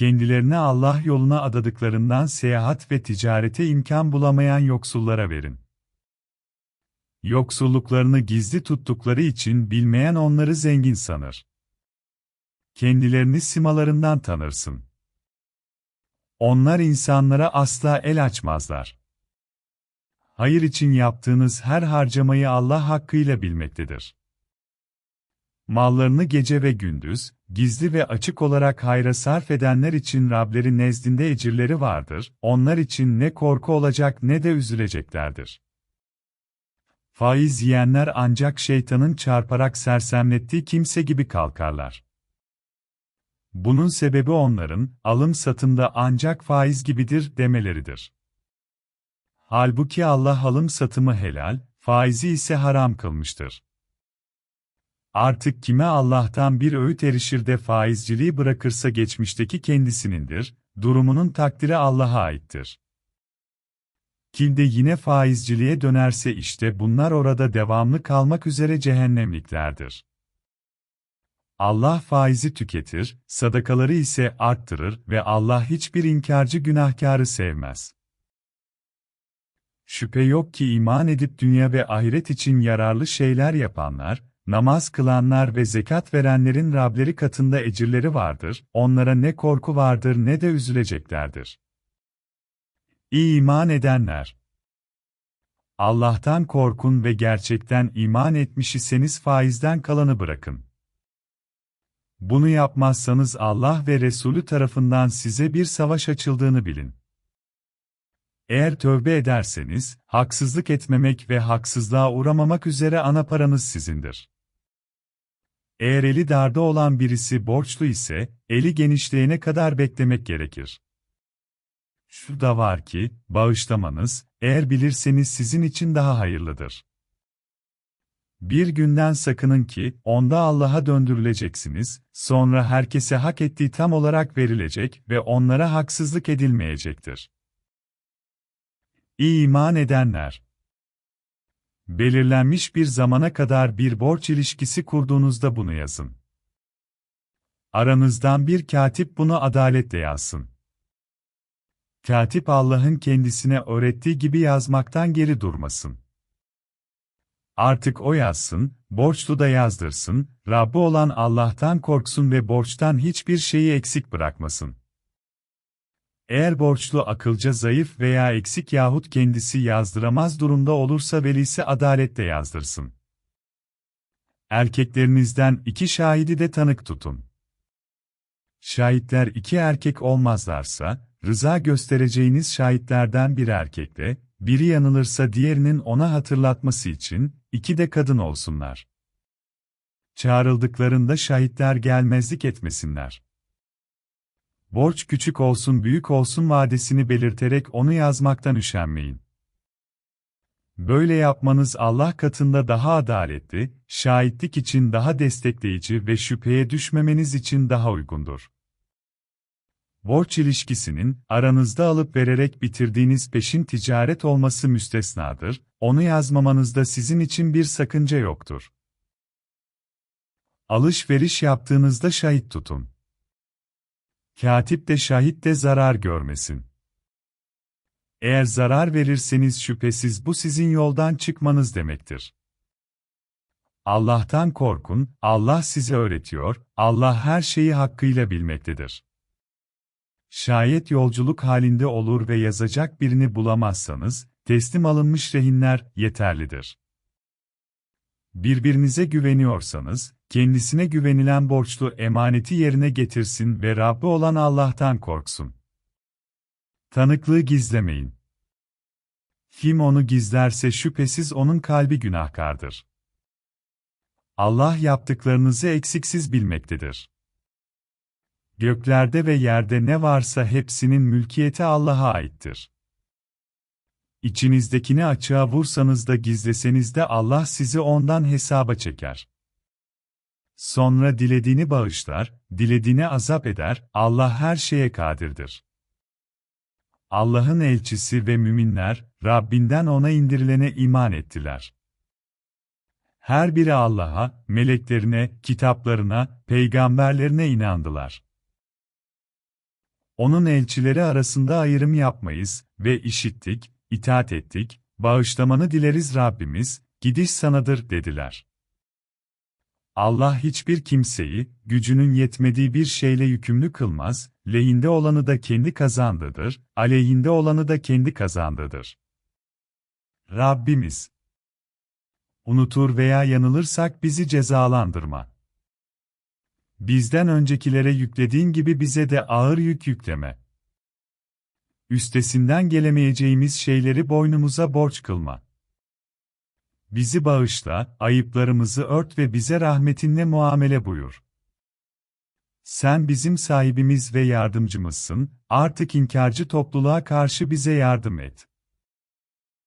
kendilerini Allah yoluna adadıklarından seyahat ve ticarete imkan bulamayan yoksullara verin. Yoksulluklarını gizli tuttukları için bilmeyen onları zengin sanır. Kendilerini simalarından tanırsın. Onlar insanlara asla el açmazlar. Hayır için yaptığınız her harcamayı Allah hakkıyla bilmektedir. Mallarını gece ve gündüz, gizli ve açık olarak hayra sarf edenler için Rableri nezdinde ecirleri vardır, onlar için ne korku olacak ne de üzüleceklerdir. Faiz yiyenler ancak şeytanın çarparak sersemlettiği kimse gibi kalkarlar. Bunun sebebi onların, alım satımda ancak faiz gibidir demeleridir. Halbuki Allah alım satımı helal, faizi ise haram kılmıştır. Artık kime Allah'tan bir öğüt erişir de faizciliği bırakırsa geçmişteki kendisinindir, durumunun takdiri Allah'a aittir. Kimde yine faizciliğe dönerse işte bunlar orada devamlı kalmak üzere cehennemliklerdir. Allah faizi tüketir, sadakaları ise arttırır ve Allah hiçbir inkarcı günahkarı sevmez. Şüphe yok ki iman edip dünya ve ahiret için yararlı şeyler yapanlar, namaz kılanlar ve zekat verenlerin Rableri katında ecirleri vardır, onlara ne korku vardır ne de üzüleceklerdir. İman edenler Allah'tan korkun ve gerçekten iman etmiş iseniz faizden kalanı bırakın. Bunu yapmazsanız Allah ve Resulü tarafından size bir savaş açıldığını bilin. Eğer tövbe ederseniz, haksızlık etmemek ve haksızlığa uğramamak üzere ana paranız sizindir. Eğer eli darda olan birisi borçlu ise, eli genişleyene kadar beklemek gerekir. Şu da var ki, bağışlamanız, eğer bilirseniz sizin için daha hayırlıdır. Bir günden sakının ki, onda Allah'a döndürüleceksiniz, sonra herkese hak ettiği tam olarak verilecek ve onlara haksızlık edilmeyecektir. İyi iman edenler Belirlenmiş bir zamana kadar bir borç ilişkisi kurduğunuzda bunu yazın. Aranızdan bir katip bunu adaletle yazsın. Katip Allah'ın kendisine öğrettiği gibi yazmaktan geri durmasın. Artık o yazsın, borçlu da yazdırsın, Rabbi olan Allah'tan korksun ve borçtan hiçbir şeyi eksik bırakmasın. Eğer borçlu akılca zayıf veya eksik yahut kendisi yazdıramaz durumda olursa velisi adalette yazdırsın. Erkeklerinizden iki şahidi de tanık tutun. Şahitler iki erkek olmazlarsa, rıza göstereceğiniz şahitlerden bir erkekle, biri yanılırsa diğerinin ona hatırlatması için, iki de kadın olsunlar. Çağrıldıklarında şahitler gelmezlik etmesinler. Borç küçük olsun büyük olsun vadesini belirterek onu yazmaktan üşenmeyin. Böyle yapmanız Allah katında daha adaletli, şahitlik için daha destekleyici ve şüpheye düşmemeniz için daha uygundur. Borç ilişkisinin, aranızda alıp vererek bitirdiğiniz peşin ticaret olması müstesnadır, onu yazmamanızda sizin için bir sakınca yoktur. Alışveriş yaptığınızda şahit tutun. Katip de şahit de zarar görmesin. Eğer zarar verirseniz şüphesiz bu sizin yoldan çıkmanız demektir. Allah'tan korkun, Allah size öğretiyor, Allah her şeyi hakkıyla bilmektedir. Şayet yolculuk halinde olur ve yazacak birini bulamazsanız, teslim alınmış rehinler yeterlidir. Birbirinize güveniyorsanız, kendisine güvenilen borçlu emaneti yerine getirsin ve Rabbi olan Allah'tan korksun. Tanıklığı gizlemeyin. Kim onu gizlerse şüphesiz onun kalbi günahkardır. Allah yaptıklarınızı eksiksiz bilmektedir. Göklerde ve yerde ne varsa hepsinin mülkiyeti Allah'a aittir. İçinizdekini açığa vursanız da gizleseniz de Allah sizi ondan hesaba çeker. Sonra dilediğini bağışlar, dilediğini azap eder, Allah her şeye kadirdir. Allah'ın elçisi ve müminler, Rabbinden ona indirilene iman ettiler. Her biri Allah'a, meleklerine, kitaplarına, peygamberlerine inandılar. Onun elçileri arasında ayrım yapmayız ve işittik, itaat ettik, bağışlamanı dileriz Rabbimiz, gidiş sanadır dediler. Allah hiçbir kimseyi, gücünün yetmediği bir şeyle yükümlü kılmaz, lehinde olanı da kendi kazandıdır, aleyhinde olanı da kendi kazandıdır. Rabbimiz Unutur veya yanılırsak bizi cezalandırma. Bizden öncekilere yüklediğin gibi bize de ağır yük yükleme. Üstesinden gelemeyeceğimiz şeyleri boynumuza borç kılma. Bizi bağışla, ayıplarımızı ört ve bize rahmetinle muamele buyur. Sen bizim sahibimiz ve yardımcımızsın, artık inkarcı topluluğa karşı bize yardım et.